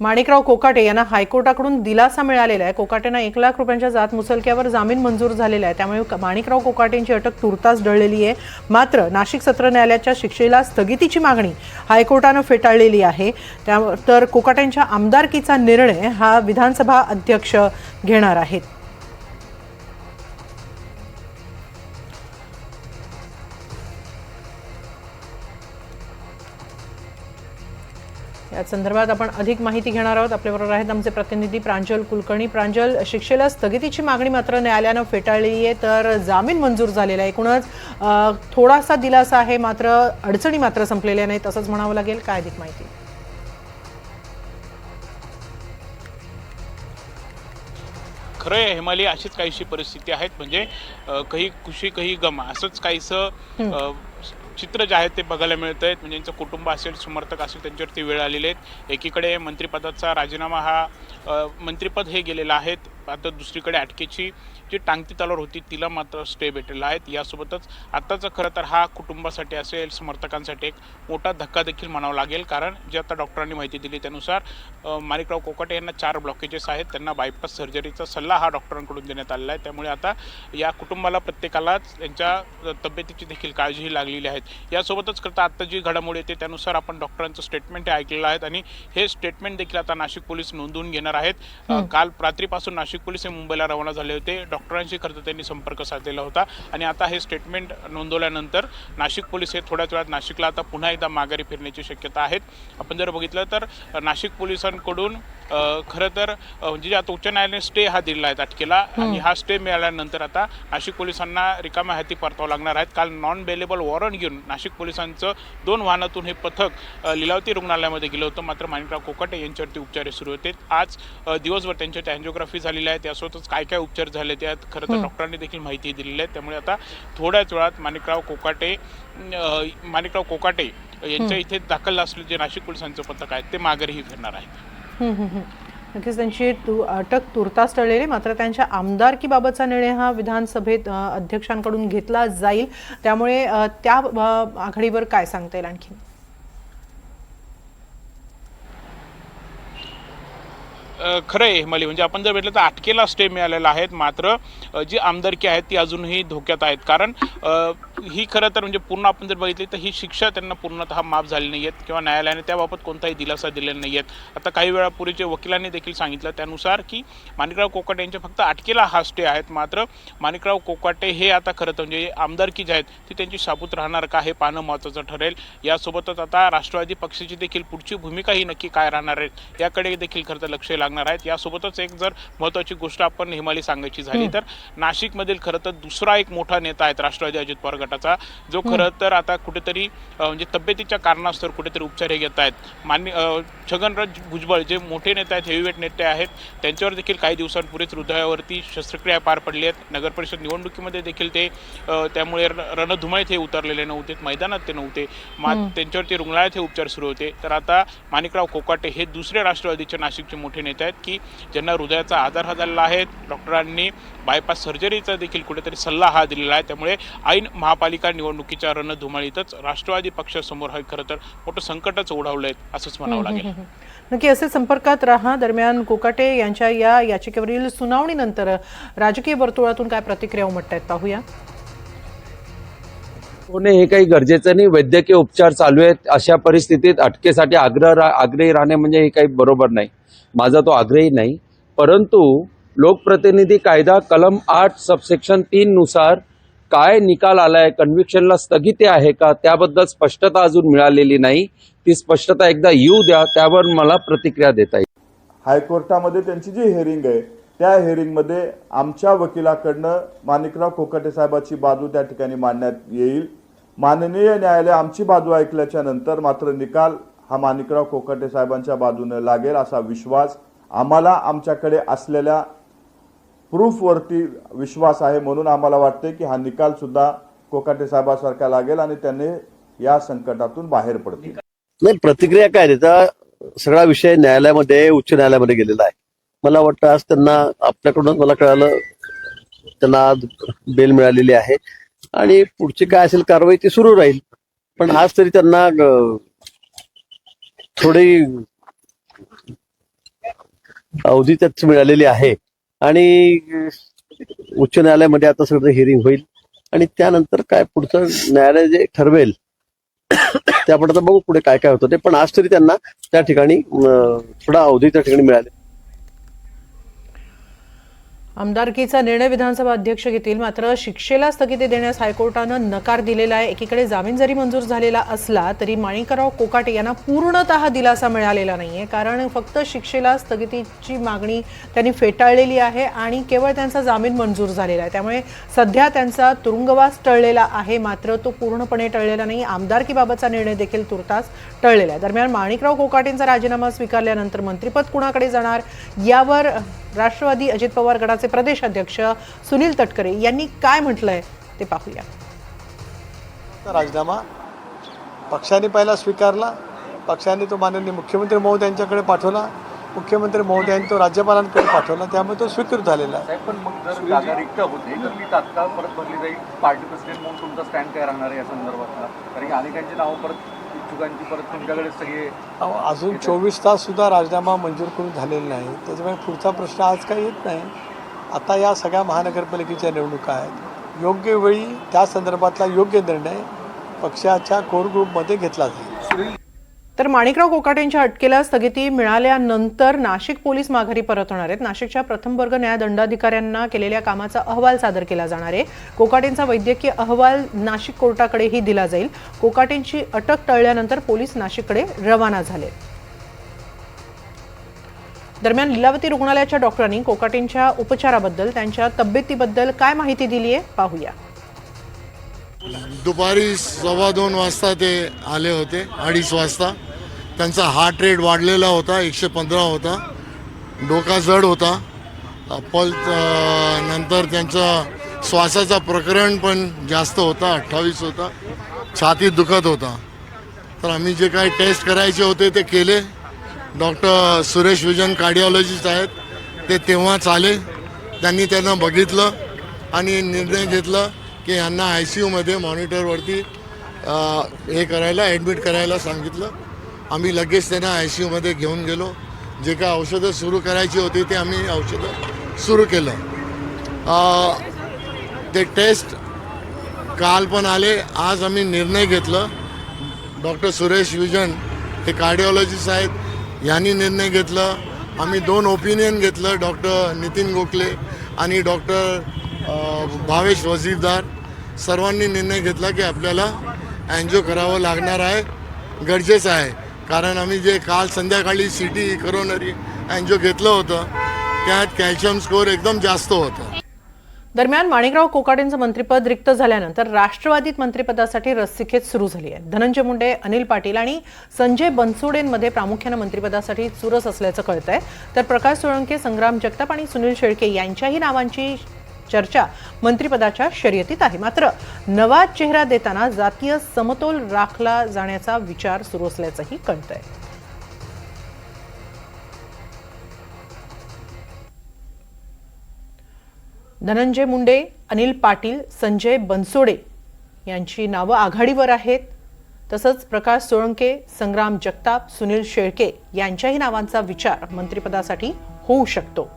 माणिकराव कोकाटे यांना हायकोर्टाकडून दिलासा मिळालेला आहे. कोकाटेंना एक लाख रुपयांच्या जात मुसलक्यावर जामीन मंजूर झालेला आहे. त्यामुळे माणिकराव कोकाटेंची अटक तुर्तास डळलेली आहे. मात्र नाशिक सत्र न्यायालयाच्या शिक्षेला स्थगितीची मागणी हायकोर्टानं फेटाळलेली आहे. त्या तर कोकाटेंच्या आमदारकीचा निर्णय हा विधानसभा अध्यक्ष घेणार आहेत. या संदर्भात आपण अधिक माहिती घेणार आहोत. आपल्याबरोबर आहेत आमचे प्रतिनिधी प्रांजल कुलकर्णी. प्रांजल शिक्षेला स्थगितीची मागणी मात्र न्यायालयानं फेटाळलेली आहे तर जामीन मंजूर झालेला आहे. एकूणच थोडासा दिलासा आहे मात्र अडचणी मात्र संपलेल्या नाहीत असंच म्हणावं लागेल. काय अधिक माहिती? खरं आहे हिमालय अशीच काहीशी परिस्थिती आहेत. म्हणजे काही खुशी काही गम असंच काहीसं चित्र जे आहे ते बघायला मिळत आहेत म्हणजे यांचं कुटुंब असेल समर्थक असेल त्यांच्यावरती वेळ आलेले आहेत एकीकडे मंत्रिपदाचा राजीनामा हा मंत्रिपद हे गेलेलं आहेत. आता दुसरीकडे अटकेची जी टांगती तलवार होती तिला मात्र स्टे भेटलेला आहे. यासोबतच आत्ताचं खरं तर हा कुटुंबासाठी असेल समर्थकांसाठी एक मोठा धक्का देखील म्हणावा लागेल. कारण जे आता डॉक्टरांनी माहिती दिली त्यानुसार माणिकराव कोकाटे यांना चार ब्लॉकेजेस आहेत. त्यांना बायपास सर्जरीचा सल्ला हा डॉक्टरांकडून देण्यात आलेला आहे. त्यामुळे आता या कुटुंबाला प्रत्येकालाच त्यांच्या तब्येतीची देखील काळजीही लागलेली आहेत यासोबतच करता आत्ता जी घडामोडी येते त्यानुसार आपण डॉक्टरांचं स्टेटमेंट हे ऐकलेलं आहे आणि हे स्टेटमेंट देखील आता नाशिक पोलीस नोंदवून घेणार आहेत. काल रात्रीपासून नाशिक पोलीस हे मुंबईला रवाना झाले होते. डॉक्टरांशी खरं तर त्यांनी संपर्क साधलेला होता. आणि आता हे स्टेटमेंट नोंदवल्यानंतर नाशिक पोलीस हे थोड्याच वेळात नाशिकला आता पुन्हा एकदा माघारी फिरण्याची शक्यता आहेत. आपण जर बघितलं तर नाशिक पोलिसांकडून खरं तर म्हणजे आता उच्च न्यायालयाने स्टे हा दिलेला आहे अटकेला आणि हा स्टे मिळाल्यानंतर आता नाशिक पोलिसांना रिकाम्या हाती परतावं लागणार आहेत. काल नॉन बेलेबल वॉरंट घेऊन नाशिक पोलिसांचं दोन वाहनातून हे पथक लिलावती रुग्णालयामध्ये गेलं होतं. मात्र माणिकराव कोकाटे यांच्यावरती उपचार सुरू होते. आज दिवसभर त्यांच्यावरती अँजिओग्राफी झालेली आहे त्यासोबतच काय काय उपचार झाले त्यात खरं तर डॉक्टरांनी देखील माहिती दिलेली आहे. त्यामुळे आता थोड्याच वेळात माणिकराव कोकाटे माणिकराव कोकाटे यांच्या इथे दाखल असलेले जे नाशिक पोलिसांचं पथक आहे ते माघारीही फिरणार आहेत. नक्कीच त्यांची तु अटक तुर्तास टळलेली मात्र त्यांच्या आमदारकीबाबतचा निर्णय हा विधानसभेत अध्यक्षांकडून घेतला जाईल. त्यामुळे त्या आघाडीवर काय सांगता येईल आणखी खरं आहे हिमालय म्हणजे आपण जर भेटलं तर अटकेला स्टे मिळालेला आहेत. मात्र जी आमदारकी आहेत ती अजूनही धोक्यात आहेत. कारण ही खरं तर म्हणजे पूर्ण आपण जर बघितली तर ही शिक्षा त्यांना पूर्णतः माफ झाली नाही आहेत किंवा न्यायालयाने त्याबाबत कोणताही दिलासा दिलेला नाही आहेत आता काही वेळापूर्वी जे वकिलांनी देखील सांगितलं त्यानुसार की माणिकराव कोकाटे यांचे फक्त अटकेला हा स्टे आहेत. मात्र माणिकराव कोकाटे हे आता खरं तर म्हणजे आमदारकी जी आहेत ती त्यांची साबूत राहणार का हे पाहणं महत्त्वाचं ठरेल. यासोबतच आता राष्ट्रवादी पक्षाची देखील पुढची भूमिका ही नक्की काय राहणार आहे याकडे देखील खरं तर लक्ष लागणार आहेत. यासोबतच एक जर महत्त्वाची गोष्ट आपण हिमालय सांगायची झाली तर नाशिकमधील खरं तर दुसरा एक मोठा नेता आहेत राष्ट्रवादी अजित पवार गटाचा जो खरं तर आता कुठेतरी म्हणजे तब्येतीच्या कारणास्तव कुठेतरी उपचार हे घेत आहेत मान्य छगनराज भुजबळ जे मोठे नेते आहेत हेवीवेट नेते आहेत त्यांच्यावर देखील काही दिवसांपूर्वीच हृदयावरती शस्त्रक्रिया पार पडली आहेत. नगर परिषद निवडणुकीमध्ये देखील ते त्यामुळे रणधुमाळीत हे उतरलेले नव्हते मैदानात ते नव्हते. मा त्यांच्यावरती रुग्णालयात हे उपचार सुरू होते. तर आता माणिकराव कोकाटे हे दुसरे राष्ट्रवादीचे नाशिकचे मोठे नेते आहेत की ज्यांना हृदयाचा आधार हा झालेला आहे डॉक्टरांनी बायपास सर्जरीचा देखील कुठेतरी सल्ला हा दिलेला आहे. त्यामुळे ऐन महापालिका निवडणुकीच्या रणधुमाळीतच राष्ट्रवादी पक्षासमोर हे खरं तर मोठं संकटच ओढावलं आहे असंच म्हणावं लागेल. नक्की असे संपर्कात राहा. दरम्यान कोकाटे यांच्या या याचिकेवरील सुनावणीनंतर राजकीय वर्तुळातून काय प्रतिक्रिया उमटतायत पाहूया. होणे हे काही गरजेचं नाही. वैद्यकीय उपचार चालू आहेत. अशा परिस्थितीत अटकेसाठी आग्रह आग्रही राहणे म्हणजे हे काही बरोबर नाही. माझा तो आग्रही नाही. परंतु लोकप्रतिनिधी कायदा कलम आठ सबसेक्शन तीन नुसार काय निकाल आलाय कन्व्हिक्शनला स्थगिती आहे का त्याबद्दल स्पष्टता अजून मिळालेली नाही. ती स्पष्टता एकदा येऊ द्या त्यावर मला प्रतिक्रिया देता येईल. हायकोर्टामध्ये त्यांची जी हेअरिंग आहे त्या हेरिंगमध्ये आमच्या वकिलाकडनं माणिकराव कोकाटे साहेबाची बाजू त्या ठिकाणी मांडण्यात येईल. माननीय न्यायालय आमची बाजू ऐकल्याच्या नंतर मात्र निकाल हा माणिकराव कोकाटे साहेबांच्या बाजूने लागेल असा विश्वास आम्हाला आमच्याकडे असलेल्या प्रूफवरती विश्वास आहे म्हणून आम्हाला वाटते की हा निकाल सुद्धा कोकाटे साहेबासारखा लागेल आणि त्यांनी या संकटातून बाहेर पडतील. नाही प्रतिक्रिया काय त्याचा सगळा विषय न्यायालयामध्ये उच्च न्यायालयामध्ये गेलेला आहे. मला वाटतं आज त्यांना आपल्याकडून मला कळालं त्यांना आज बेल मिळालेली आहे. आणि पुढची काय असेल कारवाई ती सुरू राहील. पण आज तरी त्यांना थोडी अवधी त्यात मिळालेली आहे. आणि उच्च न्यायालयामध्ये आता सगळं हिअरिंग होईल. आणि त्यानंतर काय पुढचं न्यायालय जे ठरवेल त्यापुढे बघू पुढे काय काय होतं ते. पण आज तरी त्यांना त्या ठिकाणी थोडा अवधी त्या ठिकाणी मिळाले आमदारकीचा निर्णय विधानसभा अध्यक्ष घेतील मात्र शिक्षेला स्थगिती देण्यास हायकोर्टानं नकार दिलेला आहे. एकीकडे जामीन जरी मंजूर झालेला असला तरी माणिकराव कोकाटे यांना पूर्णतः दिलासा मिळालेला नाही आहे कारण फक्त शिक्षेला स्थगितीची मागणी त्यांनी फेटाळलेली आहे आणि केवळ त्यांचा जामीन मंजूर झालेला आहे. त्यामुळे सध्या त्यांचा तुरुंगवास टळलेला आहे मात्र तो पूर्णपणे टळलेला नाही. आमदारकीबाबतचा निर्णय देखील तुर्तास टळलेला आहे. दरम्यान माणिकराव कोकाटेंचा राजीनामा स्वीकारल्यानंतर मंत्रिपद कुणाकडे जाणार यावर राष्ट्रवादी अजित पवार गटाचे प्रदेश अध्यक्ष सुनील तटकरे यांनी काय म्हटलंय ते पाहूया. राजीनामा पक्षाने पहिला स्वीकारला. पक्षाने तो माननीय मुख्यमंत्री महोदयांच्याकडे पाठवला. मुख्यमंत्री महोदयांनी तो राज्यपालांकडे पाठवला. त्यामुळे तो स्वीकृत झालेला आहे. पण मग जर जागा रिक्त होते तर मी तात्काळ परत भरली जाईल. पार्टी प्रेसिडेंट म्हणून तुमचा स्टँड काय राहणार आहे या संदर्भातला. कारण की अनेकांची नावं परत इच्छुकांची परत तुमच्याकडे सगळे अहो, अजून चोवीस तास सुद्धा राजीनामा मंजूर करून झालेला नाही. त्याच्यामुळे पुढचा प्रश्न आज काही येत नाही. आता या सगळ्या महानगरपालिकेच्या निवडणुका आहेत. योग्य वेळी त्या संदर्भातला योग्य निर्णय पक्षाच्या कोर ग्रुपमध्ये घेतला जाईल. तर माणिकराव कोकाटेंच्या अटकेला स्थगिती मिळाल्यानंतर नाशिक पोलीस माघारी परत होणार आहेत. नाशिकच्या प्रथम वर्ग न्याय दंडाधिकाऱ्यांना केलेल्या कामाचा अहवाल सादर केला जाणार आहे. कोकाटेंचा वैद्यकीय अहवाल नाशिक कोर्टाकडेही दिला जाईल. कोकाटेंची अटक टळल्यानंतर पोलीस नाशिककडे रवाना झाले. दरम्यान लीलावती रुग्णालयाच्या डॉक्टरांनी कोकाटेंच्या उपचाराबद्दल त्यांच्या तब्येतीबद्दल काय माहिती दिली आहे? पाहूया. दुपारी सव्वा दोन वाजता ते आले होते अडीच वाजता. त्यांचा हार्ट रेट वाढलेला होता एकशे पंधरा होता. डोका जड होता. पल नंतर त्यांचा श्वासाचा प्रकरण पण जास्त होता अठ्ठावीस होता. छाती दुखत होता. तर आम्ही जे काही टेस्ट करायचे होते ते केले. डॉक्टर सुरेश विजन कार्डिओलॉजिस्ट आहेत. ते तेव्हाच आले त्यांनी त्यांना बघितलं आणि निर्णय घेतला की यांना आय सी यूमध्ये मॉनिटरवरती हे करायला ॲडमिट करायला सांगितलं. आम्ही लगेच त्यांना आय सी यूमध्ये घेऊन गेलो. जे काय औषधं सुरू करायची होती ते आम्ही औषधं सुरू केलं. ते टेस्ट काल पण आले आज आम्ही निर्णय घेतलं. डॉक्टर सुरेश विजन हे कार्डिओलॉजिस्ट आहेत यांनी निर्णय घेतलं. आम्ही दोन ओपिनियन घेतलं डॉक्टर नितीन गोखले आणि डॉक्टर भावेश वजीरदार. सर्वांनी निर्णय घेतला की आपल्याला अँजो करावं लागणार आहे गरजेचं आहे. कारण आम्ही जे काल संध्याकाळी सी टी करोनरी अँजिओ घेतलं होतं त्यात कॅल्शियम स्कोअर एकदम जास्त होतं. दरम्यान माणिकराव कोकाटेंचं मंत्रिपद रिक्त झाल्यानंतर राष्ट्रवादीत मंत्रिपदासाठी रस्सीखेच सुरू झाली आहे. धनंजय मुंडे अनिल पाटील आणि संजय बनसोडेंमध्ये प्रामुख्यानं मंत्रिपदासाठी चुरस असल्याचं कळत आहे तर प्रकाश सोळंके संग्राम जगताप आणि सुनील शेळके यांच्याही नावांची चर्चा मंत्रिपदाच्या शर्यतीत आहे. मात्र नवा चेहरा देताना जातीय समतोल राखला जाण्याचा विचार सुरू असल्याचंही कळत आहे धनंजय मुंडे अनिल पाटील संजय बनसोडे यांची नावं आघाडीवर आहेत. तसंच प्रकाश सोळंके संग्राम जगताप सुनील शेळके यांच्याही नावांचा विचार मंत्रिपदासाठी होऊ शकतो.